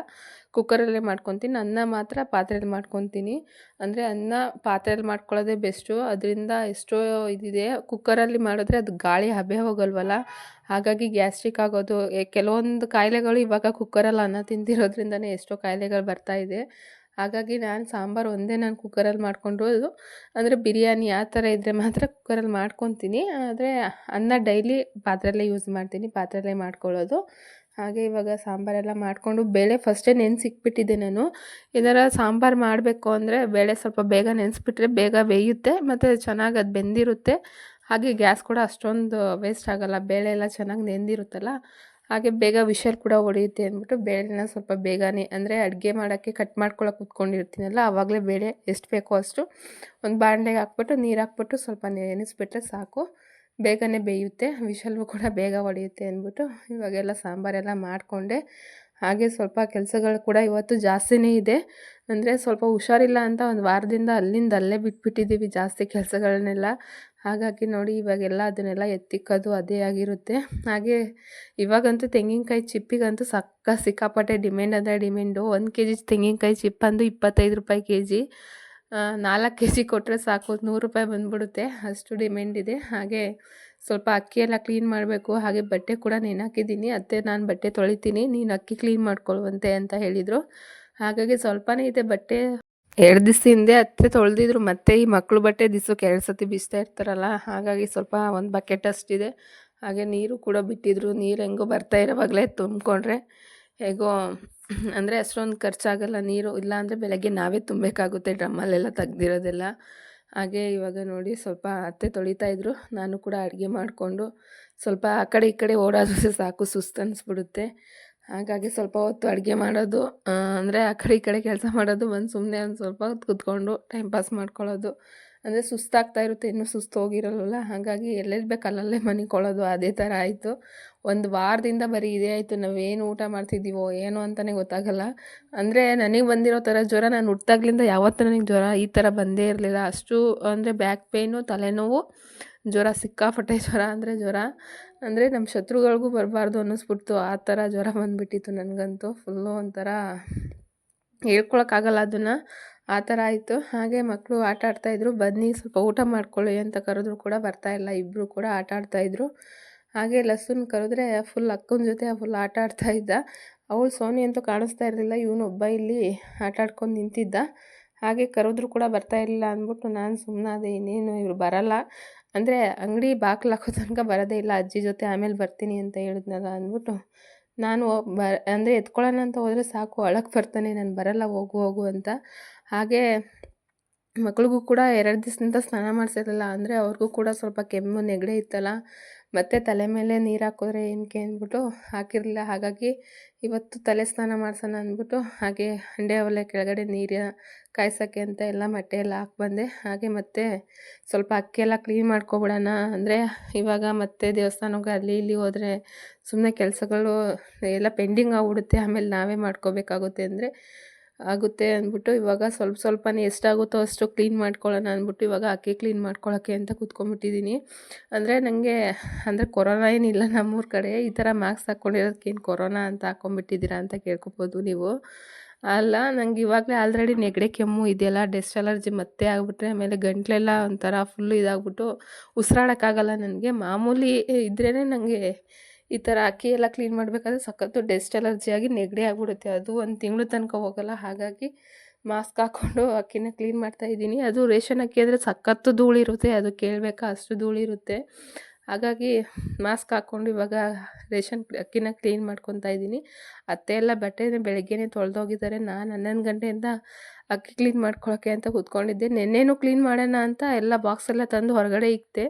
ಕುಕ್ಕರಲ್ಲೇ ಮಾಡ್ಕೊತೀನಿ. ಅನ್ನ ಮಾತ್ರ ಪಾತ್ರೆಯಲ್ಲಿ ಮಾಡ್ಕೊತೀನಿ. ಅಂದರೆ ಅನ್ನ ಪಾತ್ರೆಯಲ್ಲಿ ಮಾಡ್ಕೊಳ್ಳೋದೇ ಬೆಸ್ಟು ಅದರಿಂದ ಎಷ್ಟೋ ಇದಿದೆ. ಕುಕ್ಕರಲ್ಲಿ ಮಾಡಿದ್ರೆ ಅದು ಗಾಳಿ ಹಬೆ ಹೋಗಲ್ವಲ್ಲ? ಹಾಗಾಗಿ ಗ್ಯಾಸ್ಟ್ರಿಕ್ ಆಗೋದು. ಕೆಲವೊಂದು ಕಾಯಿಲೆಗಳು ಇವಾಗ ಕುಕ್ಕರಲ್ಲಿ ಅನ್ನ ತಿಂದಿರೋದ್ರಿಂದನೇ ಎಷ್ಟೋ ಕಾಯಿಲೆಗಳು ಬರ್ತಾಯಿದೆ ಹಾಗಾಗಿ ನಾನು ಸಾಂಬಾರು ಒಂದೇ ನಾನು ಕುಕ್ಕರಲ್ಲಿ ಮಾಡ್ಕೊಂಡಿರೋದು ಅಂದರೆ ಬಿರಿಯಾನಿ ಆ ಥರ ಇದ್ದರೆ ಮಾತ್ರ ಕುಕ್ಕರಲ್ಲಿ ಮಾಡ್ಕೊತೀನಿ. ಆದರೆ ಅನ್ನ ಡೈಲಿ ಪಾತ್ರೆಲ್ಲೇ ಯೂಸ್ ಮಾಡ್ತೀನಿ, ಪಾತ್ರೆಯಲ್ಲೇ ಮಾಡ್ಕೊಳ್ಳೋದು. ಹಾಗೆ ಇವಾಗ ಸಾಂಬಾರೆಲ್ಲ ಮಾಡಿಕೊಂಡು ಬೇಳೆ ಫಸ್ಟೇ ನೆನೆಸಿಕ್ಬಿಟ್ಟಿದ್ದೆ ನಾನು. ಏನಾರ ಸಾಂಬಾರು ಮಾಡಬೇಕು ಅಂದರೆ ಬೇಳೆ ಸ್ವಲ್ಪ ಬೇಗ ನೆನೆಸ್ಬಿಟ್ರೆ ಬೇಗ ಬೇಯುತ್ತೆ, ಮತ್ತು ಚೆನ್ನಾಗಿ ಅದು ಬೆಂದಿರುತ್ತೆ. ಹಾಗೆ ಗ್ಯಾಸ್ ಕೂಡ ಅಷ್ಟೊಂದು ವೇಸ್ಟ್ ಆಗೋಲ್ಲ, ಬೇಳೆ ಎಲ್ಲ ಚೆನ್ನಾಗಿ ನೆಂದಿರುತ್ತಲ್ಲ. ಹಾಗೆ ಬೇಗ ವಿಷಲ್ ಕೂಡ ಹೊಡೆಯುತ್ತೆ ಅಂದ್ಬಿಟ್ಟು ಬೇಳೆನ ಸ್ವಲ್ಪ ಬೇಗನೆ ಅಂದರೆ ಅಡುಗೆ ಮಾಡೋಕ್ಕೆ ಕಟ್ ಮಾಡ್ಕೊಳ್ಳೋಕೆ ಕುತ್ಕೊಂಡಿರ್ತೀನಲ್ಲ, ಆವಾಗಲೇ ಬೇಳೆ ಎಷ್ಟು ಬೇಕೋ ಅಷ್ಟು ಒಂದು ಬಾಣಲೆಗೆ ಹಾಕ್ಬಿಟ್ಟು ನೀರು ಹಾಕ್ಬಿಟ್ಟು ಸ್ವಲ್ಪ ನೆನೆಸ್ಬಿಟ್ರೆ ಸಾಕು. ಬೇಗನೆ ಬೇಯುತ್ತೆ ವಿಷಲ್ವು ಕೂಡ ಬೇಗ ಹೊಡೆಯುತ್ತೆ ಅಂದ್ಬಿಟ್ಟು ಇವಾಗೆಲ್ಲ ಸಾಂಬಾರೆಲ್ಲ ಮಾಡಿಕೊಂಡೆ. ಹಾಗೆ ಸ್ವಲ್ಪ ಕೆಲಸಗಳು ಕೂಡ ಇವತ್ತು ಜಾಸ್ತಿನೇ ಇದೆ. ಅಂದರೆ ಸ್ವಲ್ಪ ಹುಷಾರಿಲ್ಲ ಅಂತ ಒಂದು ವಾರದಿಂದ ಅಲ್ಲಿಂದ ಅಲ್ಲೇ ಬಿಟ್ಬಿಟ್ಟಿದ್ದೀವಿ ಜಾಸ್ತಿ ಕೆಲಸಗಳನ್ನೆಲ್ಲ ಹಾಗಾಗಿ ನೋಡಿ, ಇವಾಗೆಲ್ಲ ಅದನ್ನೆಲ್ಲ ಎತ್ತಿಕ್ಕೋದು ಅದೇ ಆಗಿರುತ್ತೆ. ಹಾಗೆ ಇವಾಗಂತೂ ತೆಂಗಿನಕಾಯಿ ಚಿಪ್ಪಿಗಂತೂ ಸಕ್ಕ ಸಿಕ್ಕಾಪಟ್ಟೆ ಡಿಮ್ಯಾಂಡ್ ಅಂದರೆ ಡಿಮ್ಯಾಂಡು. ಒಂದು ಕೆ ಜಿ ತೆಂಗಿನಕಾಯಿ ಚಿಪ್ಪಂದು ಇಪ್ಪತ್ತೈದು ರೂಪಾಯಿ ಕೆ ಜಿ ನಾಲ್ಕು ಕೆ ಜಿ ಕೊಟ್ಟರೆ ಸಾಕು, ನೂರು ರೂಪಾಯಿ ಬಂದ್ಬಿಡುತ್ತೆ. ಅಷ್ಟು ಡಿಮ್ಯಾಂಡ್ ಇದೆ. ಹಾಗೆ ಸ್ವಲ್ಪ ಅಕ್ಕಿ ಎಲ್ಲ ಕ್ಲೀನ್ ಮಾಡಬೇಕು. ಹಾಗೆ ಬಟ್ಟೆ ಕೂಡ ನೆನಾಕಿದ್ದೀನಿ ಅತ್ತೆ, ನಾನು ಬಟ್ಟೆ ತೊಳಿತೀನಿ. ನೀನು ಅಕ್ಕಿ ಕ್ಲೀನ್ ಮಾಡ್ಕೊಳ್ಳುವಂತೆ ಅಂತ ಹೇಳಿದರು. ಹಾಗಾಗಿ ಸ್ವಲ್ಪನೇ ಇದೆ ಬಟ್ಟೆ. ಎರಡು ದಿವಸ ಹಿಂದೆ ಅತ್ತೆ ತೊಳೆದಿದ್ರು, ಮತ್ತೆ ಈ ಮಕ್ಕಳು ಬಟ್ಟೆ ದಿವ್ಸಕ್ಕೆ ಎರಡು ಸತಿ ಬಿಸ್ತಾ ಇರ್ತಾರಲ್ಲ, ಹಾಗಾಗಿ ಸ್ವಲ್ಪ ಒಂದು ಬಕೆಟ್ ಅಷ್ಟಿದೆ ಹಾಗೆ ನೀರು ಕೂಡ ಬಿಟ್ಟಿದ್ರು, ನೀರು ಹೆಂಗೋ ಬರ್ತಾ ಇರೋವಾಗಲೇ ತುಂಬಿಕೊಂಡ್ರೆ ಹೇಗೋ, ಅಂದರೆ ಅಷ್ಟೊಂದು ಖರ್ಚಾಗಲ್ಲ ನೀರು ಇಲ್ಲ ಅಂದರೆ ಬೆಳಗ್ಗೆ ನಾವೇ ತುಂಬಬೇಕಾಗುತ್ತೆ ಡ್ರಮ್ಮಲ್ಲೆಲ್ಲ ತೆಗ್ದಿರೋದೆಲ್ಲ. ಹಾಗೆ ಇವಾಗ ನೋಡಿ ಸ್ವಲ್ಪ ಅತ್ತೆ ತೊಳಿತಾ ಇದ್ರು, ನಾನು ಕೂಡ ಅಡುಗೆ ಮಾಡಿಕೊಂಡು ಸ್ವಲ್ಪ ಆ ಕಡೆ ಈ ಕಡೆ ಓಡಾಡಿದ್ರೆ ಸಾಕು ಸುಸ್ತು ಅನಿಸ್ಬಿಡುತ್ತೆ. ಹಾಗಾಗಿ ಸ್ವಲ್ಪ ಹೊತ್ತು ಅಡುಗೆ ಮಾಡೋದು ಅಂದರೆ ಆ ಕಡೆ ಈ ಕಡೆ ಕೆಲಸ ಮಾಡೋದು, ಬಂದು ಸುಮ್ಮನೆ ಒಂದು ಸ್ವಲ್ಪ ಹೊತ್ತು ಕೂತ್ಕೊಂಡು ಟೈಮ್ ಪಾಸ್ ಮಾಡ್ಕೊಳ್ಳೋದು. ಅಂದರೆ ಸುಸ್ತಾಗ್ತಾ ಇರುತ್ತೆ, ಇನ್ನೂ ಸುಸ್ತು ಹೋಗಿರಲ್ಲ ಹಾಗಾಗಿ ಎಲ್ಲೆಲ್ಲಿ ಬೇಕು ಅಲ್ಲಲ್ಲೇ ಮನಿಕೊಳ್ಳೋದು ಅದೇ ಥರ ಆಯಿತು. ಒಂದು ವಾರದಿಂದ ಬರೀ ಇದೇ ಆಯಿತು, ನಾವೇನು ಊಟ ಮಾಡ್ತಿದ್ದೀವೋ ಏನೋ ಅಂತಲೇ ಗೊತ್ತಾಗಲ್ಲ. ಅಂದರೆ ನನಗೆ ಬಂದಿರೋ ಥರ ಜ್ವರ, ನಾನು ಹುಟ್ಟಾಗ್ಲಿಂದ ಯಾವತ್ತೂ ನನಗೆ ಜ್ವರ ಈ ಥರ ಬಂದೇ ಇರಲಿಲ್ಲ. ಅಷ್ಟು ಅಂದರೆ ಬ್ಯಾಕ್ ಪೇಯ್ನು ತಲೆನೋವು ಜ್ವರ ಸಿಕ್ಕಾಪಟ್ಟೆ ಜ್ವರ ಅಂದರೆ ಜ್ವರ. ಅಂದರೆ ನಮ್ಮ ಶತ್ರುಗಳಿಗೂ ಬರಬಾರ್ದು ಅನ್ನಿಸ್ಬಿಡ್ತು. ಆ ಥರ ಜ್ವರ ಬಂದುಬಿಟ್ಟಿತ್ತು ನನಗಂತೂ. ಫುಲ್ಲು ಒಂಥರ ಹೇಳ್ಕೊಳಕ್ಕಾಗಲ್ಲ ಅದನ್ನು. ಆ ಥರ ಆಯಿತು. ಹಾಗೆ ಮಕ್ಕಳು ಆಟ ಆಡ್ತಾಯಿದ್ರು ಬನ್ನಿ, ಸ್ವಲ್ಪ ಊಟ ಮಾಡ್ಕೊಳ್ಳಿ ಅಂತ ಕರೆದ್ರು ಕೂಡ ಬರ್ತಾಯಿಲ್ಲ ಇಬ್ಬರು ಕೂಡ ಆಟ ಆಡ್ತಾಯಿದ್ರು ಹಾಗೆ ಲಸ್ಸನ್ ಕರೆದ್ರೆ ಫುಲ್ ಅಕ್ಕನ ಜೊತೆ ಫುಲ್ ಆಟ ಇದ್ದ. ಅವಳು ಸೋನಿ ಅಂತೂ ಕಾಣಿಸ್ತಾ ಇರಲಿಲ್ಲ. ಇವನೊಬ್ಬ ಇಲ್ಲಿ ಆಟ ಆಡ್ಕೊಂಡು ನಿಂತಿದ್ದ. ಹಾಗೆ ಕರೆದ್ರು ಕೂಡ ಬರ್ತಾ ಇರಲಿಲ್ಲ ಅಂದ್ಬಿಟ್ಟು ನಾನು ಸುಮ್ಮನಾದೆ ಇನ್ನೇನು ಇವರು ಬರಲ್ಲ. ಅಂದರೆ ಅಂಗಡಿ ಬಾಕ್ಲು ಹಾಕೋ ತನಕ ಬರೋದೇ ಇಲ್ಲ, ಅಜ್ಜಿ ಜೊತೆ ಆಮೇಲೆ ಬರ್ತೀನಿ ಅಂತ ಹೇಳಿದ್ನಲ್ಲ ಅಂದ್ಬಿಟ್ಟು, ನಾನು ಬ, ಅಂದರೆ ಎತ್ಕೊಳ್ಳೋಣ ಅಂತ ಹೋದರೆ ಸಾಕು ಅಳಕ್ಕೆ ಬರ್ತಾನೆ, ನಾನು ಬರಲ್ಲ, ಹೋಗು ಹೋಗು ಅಂತ. ಹಾಗೆ ಮಕ್ಳಿಗೂ ಕೂಡ ಎರಡು ದಿವಸದಿಂದ ಸ್ನಾನ ಮಾಡಿಸಿರಲಿಲ್ಲ, ಅಂದರೆ ಅವ್ರಿಗೂ ಕೂಡ ಸ್ವಲ್ಪ ಕೆಮ್ಮು, ನೆಗಡಿ ಇತ್ತಲ್ಲ ಮತ್ತು ತಲೆ ಮೇಲೆ ನೀರು ಹಾಕಿದ್ರೆ ಏನಕ್ಕೆ ಅಂದ್ಬಿಟ್ಟು ಹಾಕಿರಲಿಲ್ಲ. ಹಾಗಾಗಿ ಇವತ್ತು ತಲೆ ಸ್ನಾನ ಮಾಡ್ಸೋಣ ಅಂದ್ಬಿಟ್ಟು ಹಾಗೆ ಹಂಡೆ ಒಲೆ ಕೆಳಗಡೆ ನೀರು ಕಾಯ್ಸೋಕ್ಕೆ ಅಂತ ಎಲ್ಲ ಮೊಟ್ಟೆ ಎಲ್ಲ ಹಾಕಿ ಬಂದೆ. ಹಾಗೆ ಮತ್ತೆ ಸ್ವಲ್ಪ ಅಕ್ಕಿ ಎಲ್ಲ ಕ್ಲೀನ್ ಮಾಡ್ಕೊಬಿಡೋಣ ಅಂದರೆ ಇವಾಗ ಮತ್ತೆ ದೇವಸ್ಥಾನಕ್ಕೆ ಅಲ್ಲಿ ಇಲ್ಲಿ ಹೋದರೆ ಸುಮ್ಮನೆ ಕೆಲಸಗಳು ಎಲ್ಲ ಪೆಂಡಿಂಗ್ ಆಗಿಬಿಡುತ್ತೆ. ಆಮೇಲೆ ನಾವೇ ಮಾಡ್ಕೋಬೇಕಾಗುತ್ತೆ ಅಂದರೆ ಆಗುತ್ತೆ ಅಂದ್ಬಿಟ್ಟು ಇವಾಗ ಸ್ವಲ್ಪ ಸ್ವಲ್ಪನೇ ಎಷ್ಟಾಗುತ್ತೋ ಅಷ್ಟು ಕ್ಲೀನ್ ಮಾಡ್ಕೊಳ್ಳೋಣ ಅಂದ್ಬಿಟ್ಟು ಇವಾಗ ಅಕ್ಕಿ ಕ್ಲೀನ್ ಮಾಡ್ಕೊಳ್ಳೋಕ್ಕೆ ಅಂತ ಕೂತ್ಕೊಂಡ್ಬಿಟ್ಟಿದ್ದೀನಿ. ಅಂದರೆ ನನಗೆ ಅಂದರೆ ಕೊರೋನಾ ಏನಿಲ್ಲ ನಮ್ಮೂರ ಕಡೆ, ಈ ಥರ ಮಾಸ್ಕ್ ಹಾಕ್ಕೊಂಡಿರೋದಕ್ಕೇನು ಕೊರೋನಾ ಅಂತ ಹಾಕ್ಕೊಂಬಿಟ್ಟಿದ್ದೀರಾ ಅಂತ ಕೇಳ್ಕೊಬೋದು ನೀವು. ಅಲ್ಲ, ನಂಗೆ ಇವಾಗಲೇ ಆಲ್ರೆಡಿ ನೆಗಡಿ, ಕೆಮ್ಮು ಇದೆಯಲ್ಲ ಡೆಸ್ಟ್ ಅಲರ್ಜಿ ಮತ್ತೆ ಆಗಿಬಿಟ್ರೆ ಆಮೇಲೆ ಗಂಟ್ಲೆಲ್ಲ ಒಂಥರ ಫುಲ್ಲು ಇದಾಗ್ಬಿಟ್ಟು ಉಸಿರಾಡೋಕ್ಕಾಗಲ್ಲ ನನಗೆ ಮಾಮೂಲಿ ಇದ್ರೇ ನನಗೆ ಈ ಥರ ಅಕ್ಕಿ ಎಲ್ಲ ಕ್ಲೀನ್ ಮಾಡಬೇಕಾದ್ರೆ ಸಖತ್ತು ಡೆಸ್ಟ್ ಆಗಿ ನೆಗಡಿ ಆಗಿಬಿಡುತ್ತೆ. ಅದು ಒಂದು ತಿಂಗಳು ತನಕ ಹೋಗಲ್ಲ. ಹಾಗಾಗಿ ಮಾಸ್ಕ್ ಹಾಕ್ಕೊಂಡು ಅಕ್ಕಿನ ಕ್ಲೀನ್ ಮಾಡ್ತಾ ಇದ್ದೀನಿ. ಅದು ರೇಷನ್ ಅಕ್ಕಿ ಅಂದರೆ ಸಖತ್ತು ಧೂಳಿರುತ್ತೆ ಅದು ಕೇಳಬೇಕಾ? ಅಷ್ಟು ಧೂಳಿರುತ್ತೆ ಹಾಗಾಗಿ ಮಾಸ್ಕ್ ಹಾಕ್ಕೊಂಡು ಇವಾಗ ರೇಷನ್ ಅಕ್ಕಿನ ಕ್ಲೀನ್ ಮಾಡ್ಕೊತಾ ಇದ್ದೀನಿ. ಅತ್ತೆ ಎಲ್ಲ ಬಟ್ಟೆನ ಬೆಳಗ್ಗೆನೇ ತೊಳೆದೋಗಿದ್ದಾರೆ. ನಾನು ಹನ್ನೊಂದು ಗಂಟೆಯಿಂದ ಅಕ್ಕಿ ಕ್ಲೀನ್ ಮಾಡ್ಕೊಳ್ಳೋಕ್ಕೆ ಅಂತ ಕೂತ್ಕೊಂಡಿದ್ದೆ. ನೆನ್ನೆನೂ ಕ್ಲೀನ್ ಮಾಡೋಣ ಅಂತ ಎಲ್ಲ ಬಾಕ್ಸ್ ಎಲ್ಲ ತಂದು ಹೊರಗಡೆ ಇಕ್ತೆ.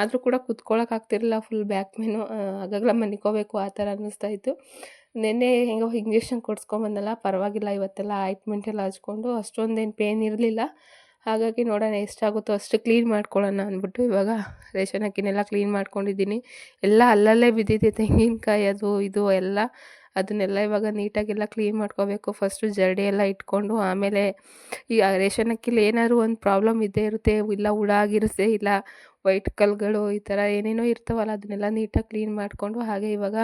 ಆದರೂ ಕೂಡ ಕುತ್ಕೊಳ್ಳೋಕ್ಕಾಗ್ತಿರಲಿಲ್ಲ ಫುಲ್ ಬ್ಯಾಕ್ ಮೇನು ಆಗಾಗಲ ಮನಿಕೋಬೇಕು, ಆ ಥರ ಅನ್ನಿಸ್ತಾ ಇತ್ತು. ನೆನ್ನೆ ಹೆಂಗೋ ಇಂಜೆಕ್ಷನ್ ಕೊಡಿಸ್ಕೊಂಬಂದಲ್ಲ ಪರವಾಗಿಲ್ಲ, ಇವತ್ತೆಲ್ಲ ಆಯಿಂಟ್ಮೆಂಟ್ ಎಲ್ಲ ಹಚ್ಕೊಂಡು ಅಷ್ಟೊಂದೇನು ಪೇನ್ ಇರಲಿಲ್ಲ. ಹಾಗಾಗಿ ನೋಡೋಣ, ಎಷ್ಟಾಗುತ್ತೋ ಅಷ್ಟು ಕ್ಲೀನ್ ಮಾಡ್ಕೊಳ್ಳೋಣ ಅಂದ್ಬಿಟ್ಟು ಇವಾಗ ರೇಷನ್ ಅಕ್ಕಿನೆಲ್ಲ ಕ್ಲೀನ್ ಮಾಡ್ಕೊಂಡಿದ್ದೀನಿ. ಎಲ್ಲ ಅಲ್ಲಲ್ಲೇ ಬಿದ್ದಿದೆ ತೆಂಗಿನಕಾಯಿ, ಅದು, ಇದು, ಎಲ್ಲ. ಅದನ್ನೆಲ್ಲ ಇವಾಗ ನೀಟಾಗೆಲ್ಲ ಕ್ಲೀನ್ ಮಾಡ್ಕೋಬೇಕು. ಫಸ್ಟು ಜರಡಿ ಎಲ್ಲ ಇಟ್ಕೊಂಡು ಆಮೇಲೆ ಈ ರೇಷನ್ ಅಕ್ಕಿಲಿ ಏನಾದರೂ ಒಂದು ಪ್ರಾಬ್ಲಮ್ ಇದ್ದೇ ಇರುತ್ತೆ, ಇಲ್ಲ ಹುಳ ಆಗಿರುತ್ತೆ, ಇಲ್ಲ ವೈಟ್ ಕಲ್ಗಳು ಈ ಥರ ಏನೇನೋ ಇರ್ತಾವಲ್ಲ, ಅದನ್ನೆಲ್ಲ ನೀಟಾಗಿ ಕ್ಲೀನ್ ಮಾಡಿಕೊಂಡು ಹಾಗೆ ಇವಾಗ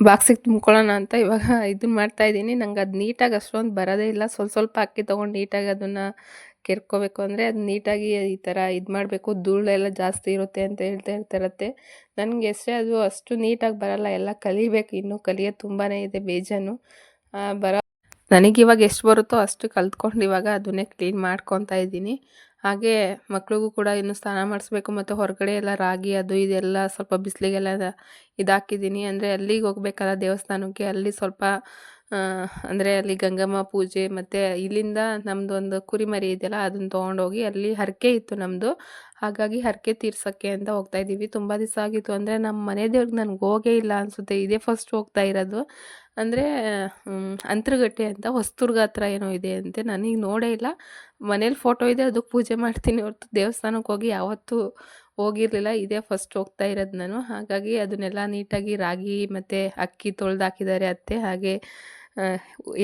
ಬಾಕ್ಸಿಗೆ ತುಂಬ್ಕೊಳ್ಳೋಣ ಅಂತ ಇವಾಗ ಇದನ್ನ ಮಾಡ್ತಾಯಿದ್ದೀನಿ ನಂಗೆ ಅದು ನೀಟಾಗಿ ಅಷ್ಟೊಂದು ಬರೋದೇ ಇಲ್ಲ. ಸ್ವಲ್ಪ ಸ್ವಲ್ಪ ಅಕ್ಕಿ ತೊಗೊಂಡು ನೀಟಾಗಿ ಅದನ್ನು ಕೆರ್ಕೋಬೇಕು ಅಂದರೆ ಅದು ನೀಟಾಗಿ ಈ ಥರ ಇದು ಮಾಡಬೇಕು. ಧೂಳೆಲ್ಲ ಜಾಸ್ತಿ ಇರುತ್ತೆ ಅಂತ ಹೇಳ್ತಾ ಇರ್ತಾರತ್ತೆ ನನಗೆ ಎಷ್ಟೇ ಅದು ಅಷ್ಟು ನೀಟಾಗಿ ಬರಲ್ಲ. ಎಲ್ಲ ಕಲಿಬೇಕು. ಇನ್ನೂ ಕಲಿಯೋದು ತುಂಬಾ ಇದೆ ಬೇಜಾನು. ಬರೋ ನನಗಿವಾಗ ಎಷ್ಟು ಬರುತ್ತೋ ಅಷ್ಟು ಕಲ್ತ್ಕೊಂಡು ಇವಾಗ ಅದನ್ನೇ ಕ್ಲೀನ್ ಮಾಡ್ಕೊತಾ ಇದ್ದೀನಿ. ಹಾಗೆ ಮಕ್ಳಿಗೂ ಕೂಡ ಇನ್ನು ಸ್ನಾನ ಮಾಡಿಸ್ಬೇಕು. ಮತ್ತು ಹೊರಗಡೆ ಎಲ್ಲ ರಾಗಿ ಅದು ಇದೆಲ್ಲ ಸ್ವಲ್ಪ ಬಿಸಿಲಿಗೆಲ್ಲ ಇದಾಕಿದ್ದೀನಿ. ಅಂದರೆ ಅಲ್ಲಿಗೆ ಹೋಗ್ಬೇಕಲ್ಲ ದೇವಸ್ಥಾನಕ್ಕೆ, ಅಲ್ಲಿ ಸ್ವಲ್ಪ ಅಂದರೆ ಅಲ್ಲಿ ಗಂಗಮ್ಮ ಪೂಜೆ ಮತ್ತು ಇಲ್ಲಿಂದ ನಮ್ಮದು ಒಂದು ಕುರಿಮರಿ ಇದೆಯಲ್ಲ, ಅದನ್ನು ತೊಗೊಂಡೋಗಿ ಅಲ್ಲಿ ಹರಕೆ ಇತ್ತು ನಮ್ಮದು ಹಾಗಾಗಿ ಹರಕೆ ತೀರ್ಸೋಕ್ಕೆ ಅಂತ ಹೋಗ್ತಾ ಇದ್ದೀವಿ. ತುಂಬ ದಿವಸ ಆಗಿತ್ತು. ಅಂದರೆ ನಮ್ಮ ಮನೆ ದೇವ್ರಿಗೆ ನನಗೆ ಹೋಗೇ ಇಲ್ಲ ಅನಿಸುತ್ತೆ. ಇದೇ ಫಸ್ಟ್ ಹೋಗ್ತಾ ಇರೋದು. ಅಂದರೆ ಅಂತರಗಟ್ಟೆ ಅಂತ ಹೊಸ್ತುರ್ಗ ಹತ್ರ ಏನೋ ಇದೆ ಅಂತೆ ನನಗೆ ನೋಡೇ ಇಲ್ಲ. ಮನೇಲಿ ಫೋಟೋ ಇದೆ, ಅದಕ್ಕೆ ಪೂಜೆ ಮಾಡ್ತೀನಿ ಹೊರತು ದೇವಸ್ಥಾನಕ್ಕೆ ಹೋಗಿ ಯಾವತ್ತೂ ಹೋಗಿರಲಿಲ್ಲ. ಇದೇ ಫಸ್ಟ್ ಹೋಗ್ತಾ ಇರೋದು ನಾನು. ಹಾಗಾಗಿ ಅದನ್ನೆಲ್ಲ ನೀಟಾಗಿ ರಾಗಿ ಮತ್ತು ಅಕ್ಕಿ ತೊಳೆದಾಕಿದ್ದಾರೆ ಅತ್ತೆ. ಹಾಗೆ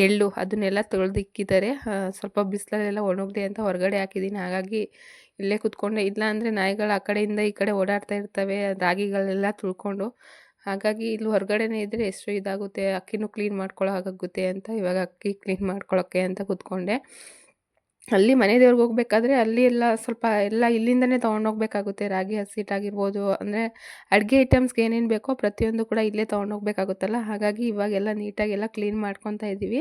ಎಳ್ಳು ಅದನ್ನೆಲ್ಲ ತೊಳೆದಿಕ್ಕಿದ್ದಾರೆ. ಸ್ವಲ್ಪ ಬಿಸಿಲಲ್ಲೆಲ್ಲ ಒಣಗಿದೆ ಅಂತ ಹೊರಗಡೆ ಹಾಕಿದ್ದೀನಿ. ಹಾಗಾಗಿ ಇಲ್ಲೇ ಕುತ್ಕೊಂಡೆ. ಇಲ್ಲ ಅಂದರೆ ನಾಯಿಗಳು ಆ ಕಡೆಯಿಂದ ಈ ಕಡೆ ಓಡಾಡ್ತಾ ಇರ್ತವೆ, ರಾಗಿಗಳೆಲ್ಲ ತುಳ್ಕೊಂಡು. ಹಾಗಾಗಿ ಇಲ್ಲಿ ಹೊರಗಡೆನೇ ಇದ್ದರೆ ಎಷ್ಟು ಇದಾಗುತ್ತೆ. ಅಕ್ಕಿನೂ ಕ್ಲೀನ್ ಮಾಡ್ಕೊಳ್ಳೋ ಹಾಗಾಗುತ್ತೆ ಅಂತ, ಇವಾಗ ಅಕ್ಕಿ ಕ್ಲೀನ್ ಮಾಡ್ಕೊಳ್ಳೋಕ್ಕೆ ಅಂತ ಕೂತ್ಕೊಂಡೆ. ಅಲ್ಲಿ ಮನೆ ದೇವ್ರಿಗೆ ಹೋಗ್ಬೇಕಾದ್ರೆ ಅಲ್ಲಿ ಎಲ್ಲ ಸ್ವಲ್ಪ ಎಲ್ಲ ಇಲ್ಲಿಂದನೇ ತೊಗೊಂಡೋಗ್ಬೇಕಾಗುತ್ತೆ ರಾಗಿ ಹಸಿಟ್ಟಾಗಿರ್ಬೋದು ಅಂದರೆ ಅಡುಗೆ ಐಟಮ್ಸ್ಗೆ ಏನೇನು ಬೇಕೋ ಪ್ರತಿಯೊಂದು ಕೂಡ ಇಲ್ಲೇ ತೊಗೊಂಡೋಗ್ಬೇಕಾಗುತ್ತಲ್ಲ ಹಾಗಾಗಿ ಇವಾಗೆಲ್ಲ ನೀಟಾಗೆಲ್ಲ ಕ್ಲೀನ್ ಮಾಡ್ಕೊತಾ ಇದ್ದೀವಿ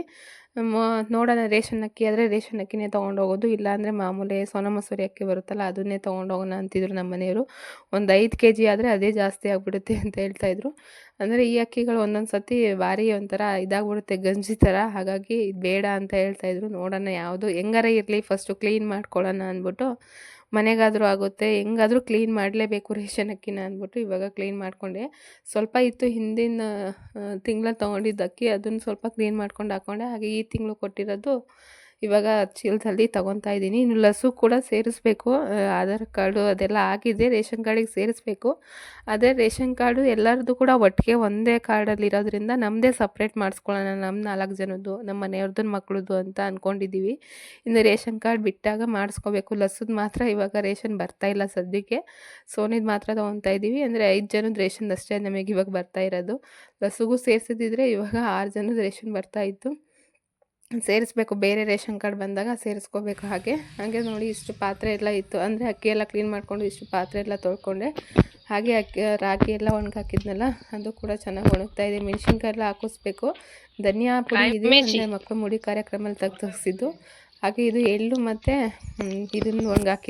ನೋಡೋಣ ರೇಷನ್ ಅಕ್ಕಿ ಆದರೆ ರೇಷನ್ ಅಕ್ಕಿನೇ ತೊಗೊಂಡೋಗೋದು ಇಲ್ಲಾಂದರೆ ಮಾಮೂಲಿ ಸೋನಾ ಮಸೂರಿ ಅಕ್ಕಿ ಬರುತ್ತಲ್ಲ, ಅದನ್ನೇ ತೊಗೊಂಡೋಗೋಣ ಅಂತಿದ್ರು ನಮ್ಮ ಮನೆಯವರು. ಒಂದು ಐದು ಕೆ ಜಿ ಆದರೆ ಅದೇ ಜಾಸ್ತಿ ಆಗಿಬಿಡುತ್ತೆ ಅಂತ ಹೇಳ್ತಾಯಿದ್ರು ಅಂದರೆ ಈ ಅಕ್ಕಿಗಳು ಒಂದೊಂದು ಸತಿ ಭಾರಿ ಒಂಥರ ಇದಾಗ್ಬಿಡುತ್ತೆ, ಗಂಜಿ ಥರ. ಹಾಗಾಗಿ ಬೇಡ ಅಂತ ಹೇಳ್ತಾಯಿದ್ರು ನೋಡೋಣ ಯಾವುದು, ಹೆಂಗಾರ ಇರಲಿ ಫಸ್ಟು ಕ್ಲೀನ್ ಮಾಡ್ಕೊಳ್ಳೋಣ ಅಂದ್ಬಿಟ್ಟು ಮನೆಗಾದರೂ ಆಗುತ್ತೆ. ಹೆಂಗಾದರೂ ಕ್ಲೀನ್ ಮಾಡಲೇಬೇಕು ರೇಷನ್ ಅಕ್ಕಿನ ಅಂದ್ಬಿಟ್ಟು ಇವಾಗ ಕ್ಲೀನ್ ಮಾಡಿಕೊಂಡೆ. ಸ್ವಲ್ಪ ಇತ್ತು ಹಿಂದಿನ ತಿಂಗಳ ತೊಗೊಂಡಿದ್ದ ಅಕ್ಕಿ ಅದನ್ನು ಸ್ವಲ್ಪ ಕ್ಲೀನ್ ಮಾಡ್ಕೊಂಡು ಹಾಕ್ಕೊಂಡೆ ಹಾಗೆ ಈ ತಿಂಗಳು ಕೊಟ್ಟಿರೋದು ಇವಾಗ ಚೀಲದಲ್ಲಿ ತೊಗೊತಾ ಇದ್ದೀನಿ. ಇನ್ನು ಲಸು ಕೂಡ ಸೇರಿಸ್ಬೇಕು. ಆಧಾರ್ ಕಾರ್ಡು ಅದೆಲ್ಲ ಆಗಿದೆ ರೇಷನ್ ಕಾರ್ಡಿಗೆ ಸೇರಿಸ್ಬೇಕು. ಅದೇ ರೇಷನ್ ಕಾರ್ಡು ಎಲ್ಲರದ್ದು ಕೂಡ ಒಟ್ಟಿಗೆ ಒಂದೇ ಕಾರ್ಡಲ್ಲಿ ಇರೋದ್ರಿಂದ ನಮ್ಮದೇ ಸಪ್ರೇಟ್ ಮಾಡಿಸ್ಕೊಳ್ಳೋಣ ನಮ್ಮ ನಾಲ್ಕು ಜನದ್ದು, ನಮ್ಮ ಮನೆಯವ್ರದ್ದು ಮಕ್ಕಳದ್ದು ಅಂತ ಅಂದ್ಕೊಂಡಿದ್ದೀವಿ ಇನ್ನು ರೇಷನ್ ಕಾರ್ಡ್ ಬಿಟ್ಟಾಗ ಮಾಡಿಸ್ಕೋಬೇಕು. ಲಸದ್ ಮಾತ್ರ ಇವಾಗ ರೇಷನ್ ಬರ್ತಾ ಇಲ್ಲ ಸದ್ಯಕ್ಕೆ. ಸೋನಿದ್ ಮಾತ್ರ ತೊಗೊತಾ ಇದ್ದೀವಿ. ಅಂದರೆ ಐದು ಜನದ ರೇಷನ್ ಅಷ್ಟೇ ನಮಗೆ ಇವಾಗ ಬರ್ತಾ ಇರೋದು. ಲಸುಗೂ ಸೇರಿಸಿದ್ರೆ ಇವಾಗ ಆರು ಜನದ ರೇಷನ್ ಬರ್ತಾ ಇತ್ತು. ಸೇರಿಸ್ಬೇಕು ಬೇರೆ ರೇಷನ್ ಕಾರ್ಡ್ ಬಂದಾಗ ಸೇರಿಸ್ಕೋಬೇಕು ಹಾಗೆ. ಹಾಗೆ ನೋಡಿ ಇಷ್ಟು ಪಾತ್ರೆ ಎಲ್ಲ ಇತ್ತು. ಅಂದರೆ ಅಕ್ಕಿ ಎಲ್ಲ ಕ್ಲೀನ್ ಮಾಡಿಕೊಂಡು ಇಷ್ಟು ಪಾತ್ರೆ ಎಲ್ಲ ತೊಳ್ಕೊಂಡೆ. ಹಾಗೆ ಅಕ್ಕಿ ರಾಗಿ ಎಲ್ಲ ಒಣಗಾಕಿದ್ನಲ್ಲ ಅದು ಕೂಡ ಚೆನ್ನಾಗಿ ಒಣಗ್ತಾ ಇದೆ. ಮೆಣಸಿನ್ಕಾಯಿ ಎಲ್ಲ ಹಾಕಿಸ್ಬೇಕು. ಧನಿಯಾ ಪುಡಿ ಇದೆ ಅಂದರೆ ಮಕ್ಕಳು ಮುಡಿ ಕಾರ್ಯಕ್ರಮದಲ್ಲಿ ತೆಗೆದು ಹಾಗೆ ಇದು ಎಳ್ಳು ಮತ್ತು ಇದನ್ನು ಒಣಗಾಕಿ